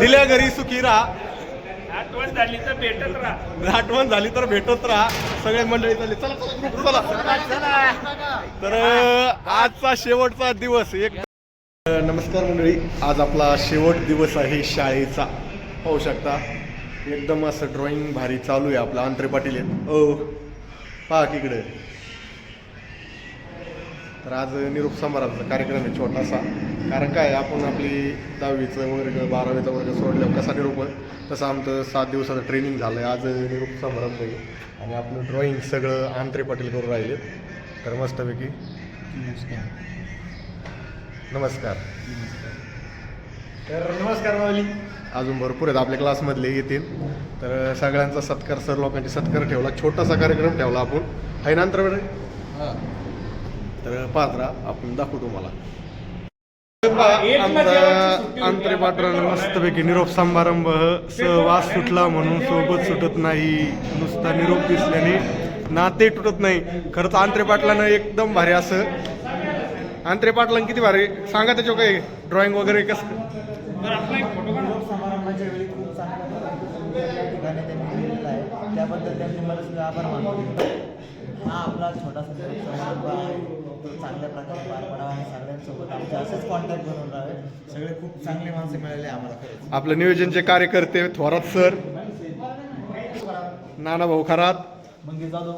दिल्या घरी सुखी राहा. आठवण झाली तर भेटत राहा. आठवण झाली तर भेटत राहा. सगळे मंडळी चालली. चला चला तर आजचा शेवटचा दिवस एक. नमस्कार मंडळी. आज आपला शेवट दिवस आहे शाळेचा. पाहू शकता. एकदम असं ड्रॉइंग भारी चालू आहे आपला. अंतरे पाटील ओ पहा इकडे तर आज निरोप समारंभाचा कार्यक्रम आहे छोटासा. कारण काय आपण आपली दहावीचं वर्ग बारावीचा वर्ग सोडल्यावर कसा निरोप तसं आमचं सात दिवसाचं ट्रेनिंग झालं आहे आज निरोप समारंभ आहे आणि आपलं ड्रॉइंग सगळं आंत्रे पाटील करून राहिले तर मस्तपैकी. नमस्कार. तर नमस्कार माऊली. अजून भरपूर आहेत. आपल्या क्लासमधले येतील. तर सगळ्यांचा सत्कार सर लोकांची सत्कार ठेवला. छोटासा कार्यक्रम ठेवला आपण. आहे ना अंतरावर? तर पाहत राहा आपण दाखवू तुम्हाला. आमचा पाटण मस्तपैकी निरोप समारंभ सहवास सुटला म्हणून सोबत सुटत नाही. नुसता निरोप दिसल्याने नाते तुटत नाही. खरंच अंतरे पाटलानं एकदम भारी असं. अंतरे पाटलां किती भारी. सांगा त्याच्यावर काही ड्रॉइंग वगैरे कसं? त्यांनी त्याबद्दल त्यांचे मला सुद्धा आभार मानतो. हा आपला छोटासा चांगल्या प्रकारे पार पडावा आणि सगळ्यांसोबत आमचे असेच कॉन्टॅक्ट बनवून राहावे. सगळे खूप चांगले माणसं मिळाले आम्हाला खरंच. आपलं नियोजनचे कार्यकर्ते थोरात सर नाना भाऊ खरात मंगेश जाधव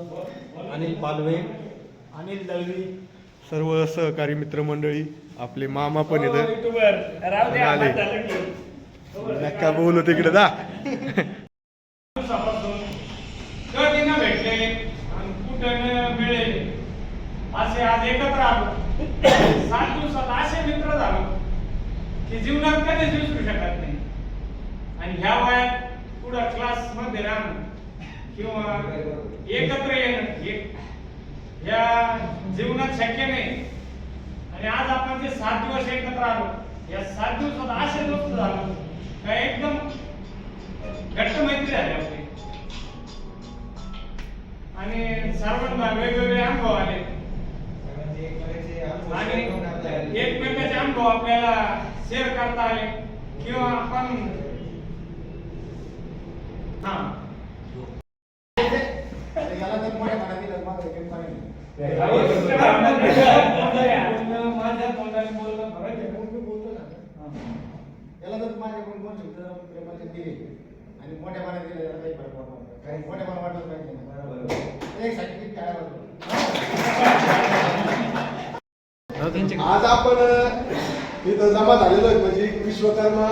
अनिल पालवे अनिल दळवी. सर्व सहकारी मित्रमंडळी आपले मामा पण येतं दे आले. आवाज झालं की. नका बोलू तिकडे जा दिवसापासून कधी न भेटलेले आणि कुठं न मिळेले असे आज एकत्र आलो. सात दिवसात असे मित्र झालो की जीवनात कधीच विसरू शकत नाही. आणि ह्या वयात पुढं क्लासमध्ये राहणं किंवा एकत्र येणं एक या जीवनात शक्य नाही. आणि आज आपण जे सात दिवस एकत्र आलो या सात दिवसात असे दोस्त झालो का एकदम घट्ट मैत्री झाली आपली. आणि सर्वांना वेगवेगळे अनुभव आले. एकमेकाचे अनुभव आपल्याला शेअर करता आले किंवा आपण हा माझ्या तोंडाने बोलणं फरक आहे. याला जर माझ्याकडून दोन शब्द जर प्रेमाचे दिले आणि मोठ्या मनात दिले तर काही फरक पडणार नाही. कारण मोठ्या मनात वाटलं पाहिजे ना. एक सर्टिफिकेट काय आज आपण इथं जमा झालेलो आहे म्हणजे विश्वकर्मा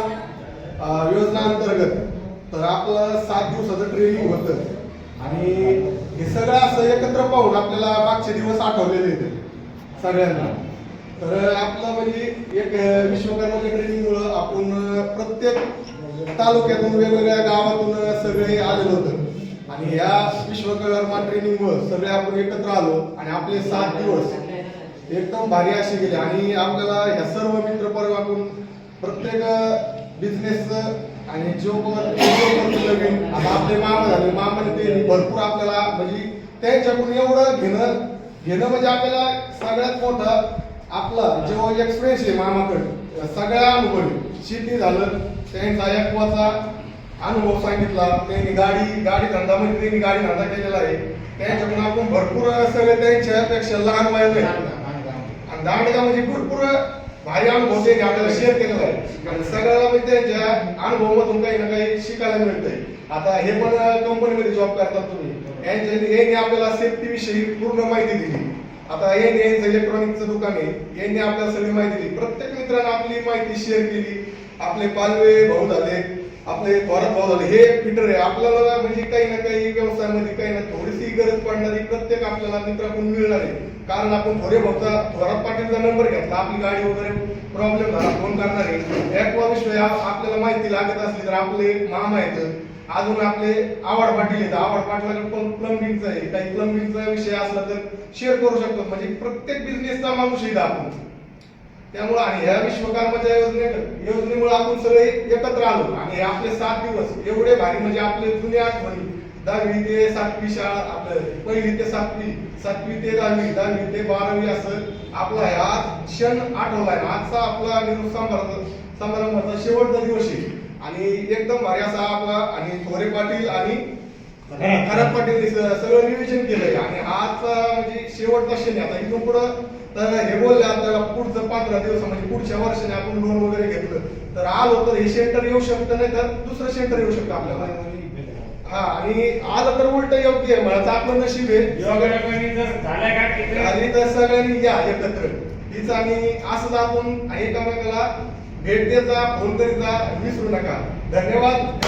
योजना अंतर्गत. तर आपलं सात दिवसाचं ट्रेनिंग होतं. आणि हे सगळं असं एकत्र पाहून आपल्याला मागचे दिवस आठवलेले आहेत सगळ्यांना. तर आपलं म्हणजे एक विश्वकर्माच्या ट्रेनिंगमुळं आपण प्रत्येक तालुक्यातून वेगवेगळ्या गावातून सगळे आलेलो होतं. आणि या विश्वकर्मा ट्रेनिंगमुळं सगळे आपण एकत्र आलो आणि आपले सात दिवस एकदम भारी अशी गेली. आणि आपल्याला ह्या सर्व मित्र परिवारातून प्रत्येक बिझनेस आणि जो नवीन आता आपले मामा झाले मामाने ते भरपूर आपल्याला म्हणजे त्यांच्याकडून एवढं घेणं घेणं म्हणजे आपल्याला सगळ्यात मोठं आपला जो एक्सपिरियन्स आहे मामाकडे सगळ्या अनुभवी. शेती झालं त्यांचा एकवाचा अनुभव सांगितला त्यांनी गाडी गाडी धंदामध्ये त्यांनी गाडी धंदा केलेला आहे. त्यांच्याकडून आपण भरपूर सगळे त्यांच्यापेक्षा लहान वयात आहे दांडगा म्हणजे भरपूर भारी अनुभव ते आपल्याला शेअर केलेला आहे. आणि सगळ्याला म्हणजे त्यांच्या अनुभवामधून काही ना काही शिकायला मिळतंय. आता हे पण कंपनीमध्ये जॉब करतात तुम्ही. यांच्या यांनी आपल्याला सेफ्टी विषयी पूर्ण माहिती दिली. आता यांनी यांचं इलेक्ट्रॉनिकचं दुकान आहे. यांनी आपल्याला सगळी माहिती दिली. प्रत्येक मित्राने आपली माहिती शेअर केली. आपले पालवे भाऊ झाले. आपले थोरात भाऊ झाले. हे फिटर आहे. आपल्याला म्हणजे काही ना काही व्यवसायामध्ये काही ना थोडीशी गरज पडणारी प्रत्येक आपल्याला मित्राकडून मिळणार आहे. कारण आपण थोडे भाऊचा थोरात पाटीलचा नंबर घेतला आपली गाडी वगैरे प्रॉब्लेम झाला फोन करणार. आहे विषय आपल्याला माहिती लागत असली तर आपले मामा आहेत. अजून आपले आवड पाटील आहेत. आवड पाटलाकडे पण प्लंबिंगचा आहे. काही प्लंबिंगचा विषय असला तर शेअर करू शकतो. म्हणजे प्रत्येक बिझनेसचा माणूस येईल आपण. त्यामुळे आणि ह्या विश्वकर्माच्या योजने योजनेमुळे आपण सगळे एकत्र आलो. आणि आपले सात दिवस एवढे भारी म्हणजे आपले जुने आठवणी दहावी ते सातवी शाळा आपलं पहिली ते सातवी सातवी ते दहावी दहावी ते बारावी असं आपला ह्या आज क्षण आठवलाय आजचा आपला निरोप समारंभ समारंभाचा शेवटचा दिवस आहे. आणि एकदम भारी असा आपला आणि थोरे पाटील आणि खरात पाटील सगळं नियोजन केलंय. आणि आजचा म्हणजे शेवटचा क्षण आता इथून पुढं तर हे बोलले आपल्याला पुढचं पंधरा दिवस म्हणजे पुढच्या वर्षाने आपण लोन वगैरे घेतलं. तर आलो तर हे सेंटर येऊ शकतं नाही तर दुसरं सेंटर येऊ शकतं आपल्याला. हा आणि आलं तर उलट योग्य आहे. मला आपलं नशीब आहे. योगायोगाने जर झाल्या का तिथे? आणि तर सगळ्यांनी या एकत्र. हीच आणि असंच आपण एकामेकाला भेट देत जा फोन करीत जा विसरू नका. धन्यवाद.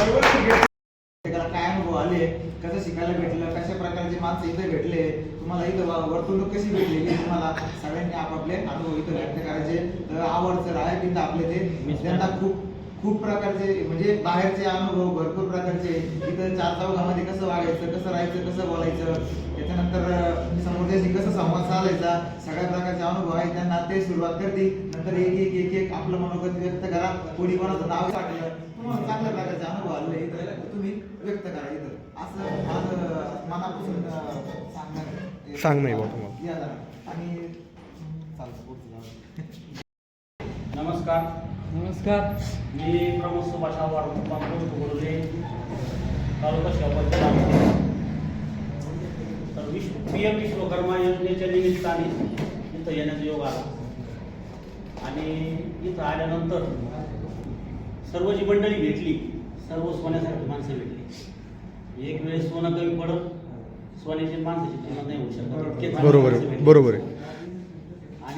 त्याला काय अनुभव आले? कसं शिकायला भेटलं? कशा प्रकारचे माणसं इथे भेटले? तुम्हाला इथं वर्तणूक कशी भेटलेली तुम्हाला सगळ्यांनी आपापले अनुभव इथं व्यक्त करायचे. तर आवड जर आहे तिथं आपले ते. त्यांना खूप खूप प्रकारचे म्हणजे बाहेरचे अनुभव भरपूर प्रकारचे. इथं चार चौघामध्ये कसं वागायचं कसं राहायचं कसं बोलायचं त्याच्यानंतर अं, समोरच्याशी कसं संवाद साधायचा सगळ्या प्रकारचे अनुभव आहे त्यांना ते सुरुवात करतील. नंतर एक एक एक एक आपलं मनोगत व्यक्त करा. कोणी कोणाचं नाव टाकलं तुम्हाला चांगल्या प्रकारचे अनुभव आले इथं तुम्ही व्यक्त करा इथं. असं माझं मनापासून अं, सांगणं सांग नाही आणि. नमस्कार. नमस्कार. मी प्रमोद सुभाष आव्हाड बोलले तालुका अमरावती. तर विश्व पी एम विश्वकर्मा योजनेच्या निमित्ताने इथं येण्याचा योग आला. आणि इथं आल्यानंतर सर्व जी मंडळी भेटली सर्व सोन्यासारखी माणसं भेटली. एक वेळेस सोनं कमी पडत सोन्याची माणसाची किंमत नाही होऊ शकत. बरोबर. बरोबर आहे.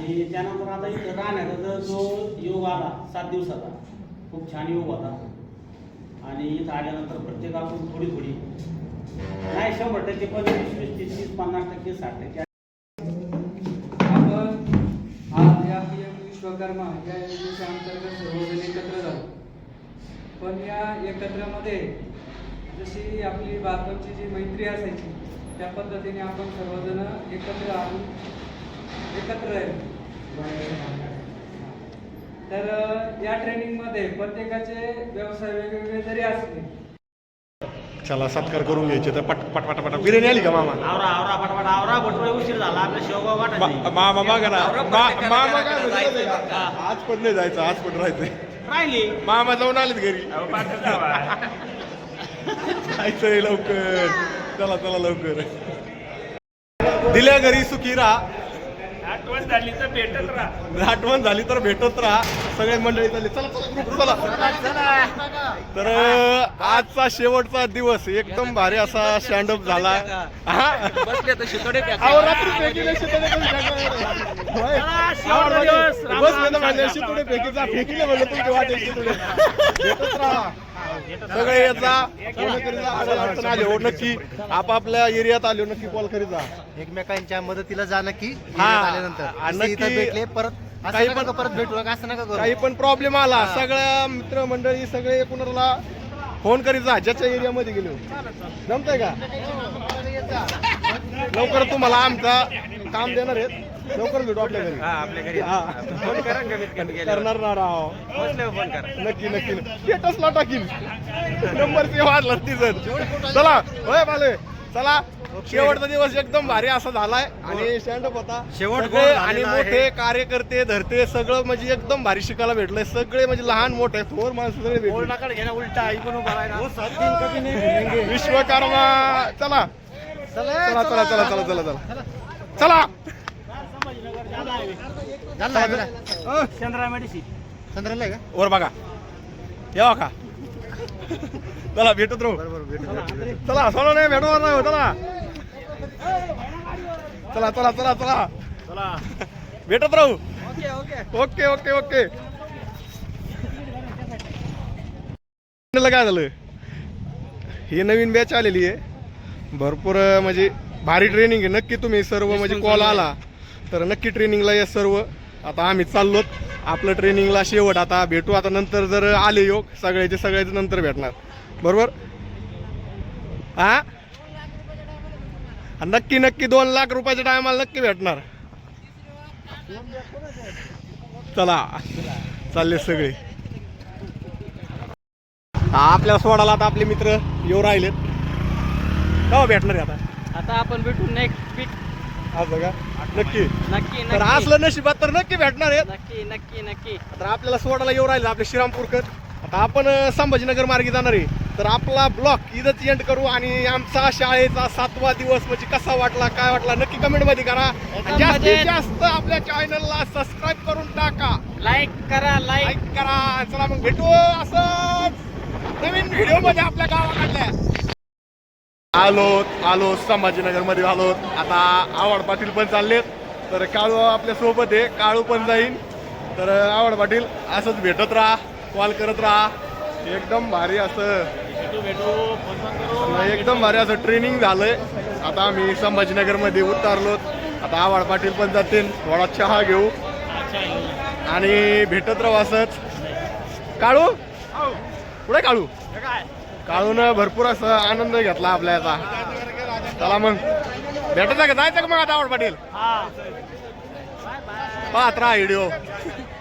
आणि त्यानंतर आता इथं राहण्याचा जर जो योग आला सात दिवसाचा खूप छान योग होता. आणि इथं आल्यानंतर प्रत्येकाकडून थोडी थोडी नाही शंभर टक्के पण वीस वीस तीस तीस पन्नास टक्के साठ टक्के. आपण आज या पी एम विश्वकर्मा या योजनेच्या अंतर्गत सर्वजण एकत्र झालो. पण या एकत्रमध्ये जशी आपली बालपणची जी मैत्री असायची त्या पद्धतीने आपण सर्वजण एकत्र आहोत एकत्र राहिलो. तर या ट्रेनिंगमध्ये प्रत्येकाचे व्यवसाय वेगवेगळे जरी असले. चला सत्कार करून घ्यायचे तर पट पट पट पट. बिर्याणी आली का मामा? आवरा आवरा पटपट. आवरा भटोळे उशीर झाला. आपल्या शेवगाव वाटायची मामा बघा ना मा- मामा काय? आज पण नाही जायचं आज पण राहायचंय राहिली? मामा जाऊन आलेत घरी. जायचंय लवकर. चला चला लवकर. दिल्या घरी सुखी राहा. आठवण झाली तर भेटत राहा. आठवण झाली तर भेटत राहा. सगळे मंडळी चालले. चला चला तर आजचा शेवटचा दिवस एकदम भारी असा स्टँडअप झाला. बस म्हणलं म्हणलं वाटेल सगळे याचा कोणीतरी अडचण आली हो नक्की. आपापल्या एरियात आले हो, नक्की कॉल करीत जा एकमेकांच्या मदतीला जा नक्की. हा. आल्यानंतर. इथं भेटले परत काही पण- परत भेटू नका असं नका करू. काही पण प्रॉब्लेम आला सगळ्या मित्रमंडळी सगळे कुणाला फोन करीत जा ज्याच्या एरियामध्ये गेलो जमतंय का? लवकर तुम्हाला आमचा काम देणार आहेत. लवकर भेटू आपल्या घरी. आपल्या घरी. करणार ना राव. नक्की नक्की. स्टेटसला टाकील नंबर सेव्ह वाढला तिथं चला होय बाले. चला शेवटचा दिवस एकदम भारी असा झालाय. आणि स्टँडअप होता शेवट सगळे गोड आणि झालेला मोठे. कार्यकर्ते धरते सगळं म्हणजे एकदम भारी शिकायला भेटलंय. सगळे म्हणजे लहान मोठे थोर माणसं सगळे भेटले. उलटा ऐकून विश्वकर्मा. चला चला चला चला चला चला. चला. चला. चंद्रा चंद्राला आहे का? वर बघा. येवा का चला भेटत राहू. बरोबर भेटू चला चला नाही भेटणार नाही हो, चला. चला चला चला चला. चला. भेटत राहू. Okay okay. ओके काय झालं? ही नवीन बॅच आलेली आहे. भरपूर म्हणजे भारी ट्रेनिंग आहे. नक्की तुम्ही सर्व म्हणजे कॉल आला. तर नक्की ट्रेनिंगला या सर्व. आता आम्ही चाललोत. आपलं ट्रेनिंगला शेवट. आता भेटू. आता नंतर जर आले योग सगळ्याचे सगळ्याचे नंतर भेटणार. बरोबर? हा? नक्की नक्की दोन लाख रुपयाच्या टायमाला नक्की भेटणार. चला. चालले सगळे. आपल्या आपल्याला सोडायला आता आपले मित्र येऊ राहिलेत. केव्हा भेटणार आता? आता आपण भेटू नेक्स्ट आज बघा. नक्की. नक्की तर असलं नशिबात तर नक्की भेटणार आहेत. नक्की नक्की नक्की. तर आपल्याला सोडायला येऊ राहिले आपले श्रीरामपूरकर. आता आपण अं, संभाजीनगर मार्गे जाणार आहे. तर आपला ब्लॉक इथंच एंड करू आणि आमचा शाळेचा सातवा दिवस म्हणजे कसा वाटला काय वाटला नक्की कमेंटमध्ये करा. आणि जास्तीत जास्त आपल्या चॅनलला सबस्क्राईब करून टाका. लाईक करा लाईक करा. चला मग भेटू असंच नवीन व्हिडिओमध्ये आपल्या गावाकडल्या आलो आलो संभाजीनगरमध्ये आलो. आता आवड पाटील पण चाललेत. तर काळू आपल्यासोबत आहे. काळू पण जाईन. तर आवड पाटील असंच भेटत राहा. कॉल करत राहा. एकदम भारी असं. एकदम भारी असं ट्रेनिंग झालंय. आता आम्ही संभाजीनगरमध्ये उतरलो. आता आवड पाटील पण जातील. थोडा चहा घेऊ. आणि भेटत राहू असंच. काळू? पुढे काळू? काळून भरपूर असं आनंद घेतला आपल्या याचा. चला मग. भेटायचं का? जायचं का मग आता आवड पाटील? पाहत राहा व्हिडिओ.